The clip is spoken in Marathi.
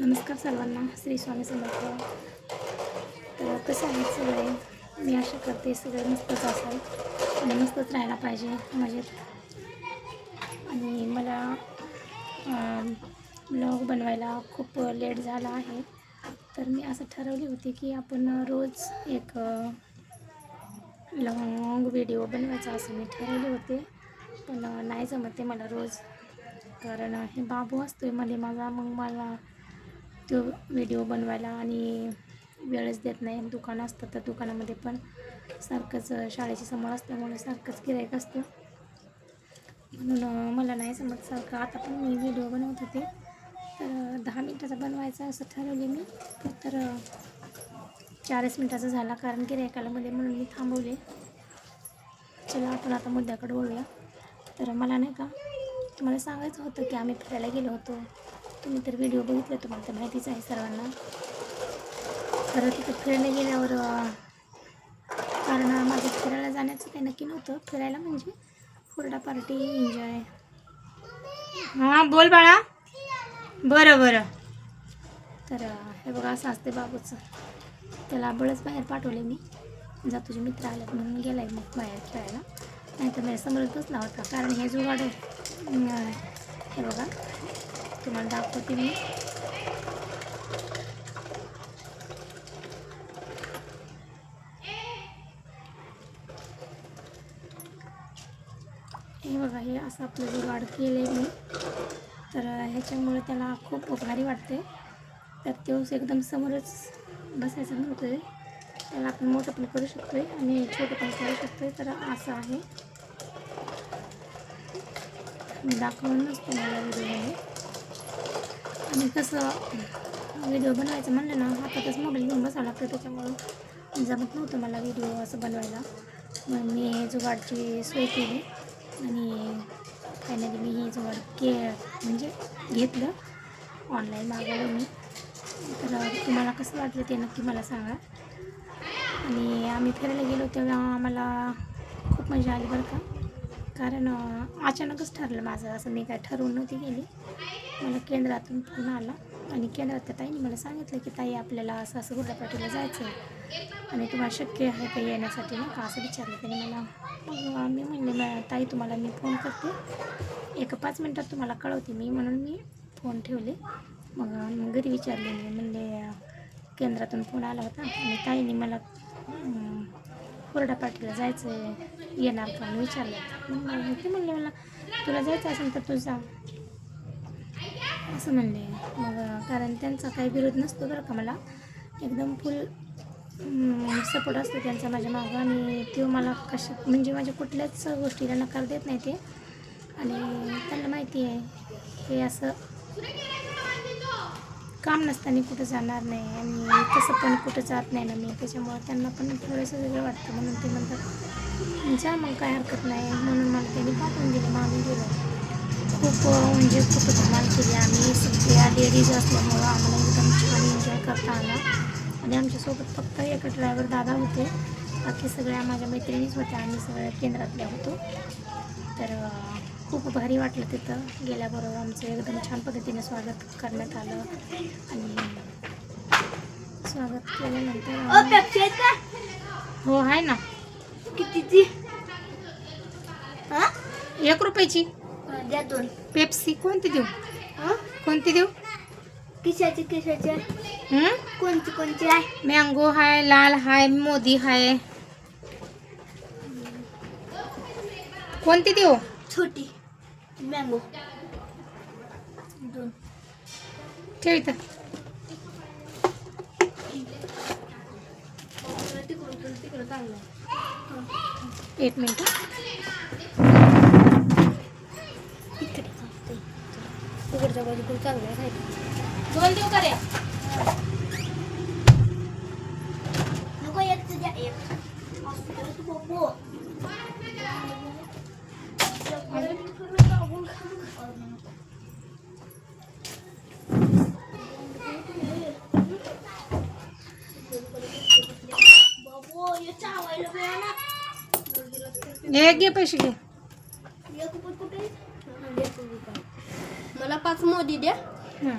नमस्कार सर्वांना श्री स्वामी समर्थ. तर कसं आहे सगळे? मी आशा करते सगळे मस्तच असाल आणि मस्तच राहायला पाहिजे मजेत. आणि मला ब्लॉग बनवायला खूप लेट झाला आहे. तर मी असं ठरवली होती की आपण रोज एक लॉंग व्हिडिओ बनवायचा असं मी ठरवले होते. पण नाही जमत ते मला रोज. कारण हे बाबू असतो आहे मध्ये माझा मग मला तो व्हिडिओ बनवायला आणि वेळच देत नाही. दुकान असतं तर दुकानामध्ये पण सारखंच शाळेच्या समोर असल्यामुळे सारखंच गिरायक असतं. म्हणून मला नाही समज सारखं. आता पण मी व्हिडिओ बनवत होते. तर दहा मिनटाचा बनवायचा असं ठरवले मी. तर चाळीस मिनटाचा झाला कारण गिरायकाला मध्ये म्हणून मी थांबवले. चला आपण आता मुद्द्याकडे बोलूया तर मला नाही का तुम्हाला सांगायचं होतं की आम्ही फिरायला गेलो होतो. तुम्ही तर व्हिडिओ बघितले तुम्हाला तर माहितीच आहे सर्वांना. खरं तिथं फिरायला गेल्यावर कारण माझं फिरायला जाण्याचं काही नक्की नव्हतं. फिरायला म्हणजे हुरडा पार्टी एन्जॉय हां बोल बाळा. बरं बरं. तर हे बघा असं असते बाबूचं. त्याला बळच बाहेर पाठवले मी. जा तुझे मित्र आलेत म्हणून गेलाय मग बाहेर खेळायला. नाही तर समोरच बसला होता. कारण हे जुगाड हे बघा. तुम्हाला दाखवते मी. हे बघा हे असं आपलं जुगाड केले मी तर ह्याच्यामुळे त्याला खूप भारी वाटते तर तो एकदम समोरच बसायचं म्हणतोय त्याला आपण मोठं पण करू शकतो आहे आणि छोटं पण करू शकतोय तर असं आहे. दाखवूनच तुम्हाला नसतो व्हिडिओमध्ये. आणि कसं व्हिडिओ बनवायचं म्हणलं ना हातातच मोबाईल घेऊन बसावं लागतं त्याच्यामुळं जमत नव्हतं मला व्हिडिओ असं बनवायला. मग मी जुगाडची सोय केली आणि फायनली मी हे जुगाड के म्हणजे घेतलं ऑनलाईन मागवलं मी. तर तुम्हाला कसं वाटलं ते नक्की मला सांगा. आणि आम्ही फिरायला गेलो तेव्हा आम्हाला खूप मजा आली बरं का. कारण अचानकच ठरलं माझं. असं मी काय ठरवून नव्हती गेली. मला केंद्रातून फोन आला आणि केंद्रात ताईने मला सांगितलं की ताई आपल्याला असं असं गुड्डापाटीला जायचं आहे आणि तुम्हाला शक्य आहे का येण्यासाठी ना का? असं विचारलं त्याने मला. मग मी म्हणले ताई तुम्हाला मी फोन करते. एका पाच मिनटात तुम्हाला कळवते मी. म्हणून मी फोन ठेवले. मग घरी विचारले. मी म्हणले केंद्रातून फोन आला होता आणि ताईने मला कोरडा पाटीला जायचं आहे येणार का मी विचारलं. मग ते म्हणले मला तुला जायचं असेल तर तू जा. असं म्हणले. मग कारण त्यांचा काही विरोध नसतो बरं का मला. एकदम फुल सपोर्ट असतो त्यांचा माझ्या मागं आणि तो मला कशा म्हणजे माझ्या कुठल्याच गोष्टीला नकार देत नाही ते. आणि त्यांना माहिती आहे हे असं काम नसताना कुठं जाणार नाही आणि तसं पण कुठं जात नाही ना मी. त्याच्यामुळं त्यांना पण थोडंसं वेगळं वाटतं. म्हणून ते म्हणतात जा मग काय हरकत नाही. म्हणून मला त्यांनी पाठवून दिले मग आम्ही गेलो खूप म्हणजे खूप धमाल केली आम्ही. सगळ्या लेडीज असल्यामुळं आम्हाला एकदम छान एन्जॉय करता आला. आणि आमच्यासोबत फक्त एक ड्रायव्हर दादा होते. बाकी सगळ्या माझ्या मैत्रिणीच होत्या. आम्ही सगळ्या केंद्रातल्या होतो. तर खूप भारी वाटलं तिथं. गेल्याबरोबर आमचं एकदम छान पद्धतीने स्वागत करण्यात आलं. आणि स्वागत केल्यानंतर ओ आम्ही- पेप्सी आहेत का? हो आहे ना. कितीची? हा? एक रुपयाची. दोन. पेप्सी. कोणती देऊ? हा? कोणती देऊ? किशाची किशाची? कोणची कोणची आहे? मँगो हाय लाल हाय मोदी हाय. कोणती देऊ? छोटी. मँगो दोन. ठेव इथं. तिकडून तिकडं चांगलं एक मिनिट इकडे चालतंय. तिकडच्या बाजूकडे चांगलं आहे दोन देऊ का एक घे पैसे घे? हा. मला पाच मोदी द्या हं.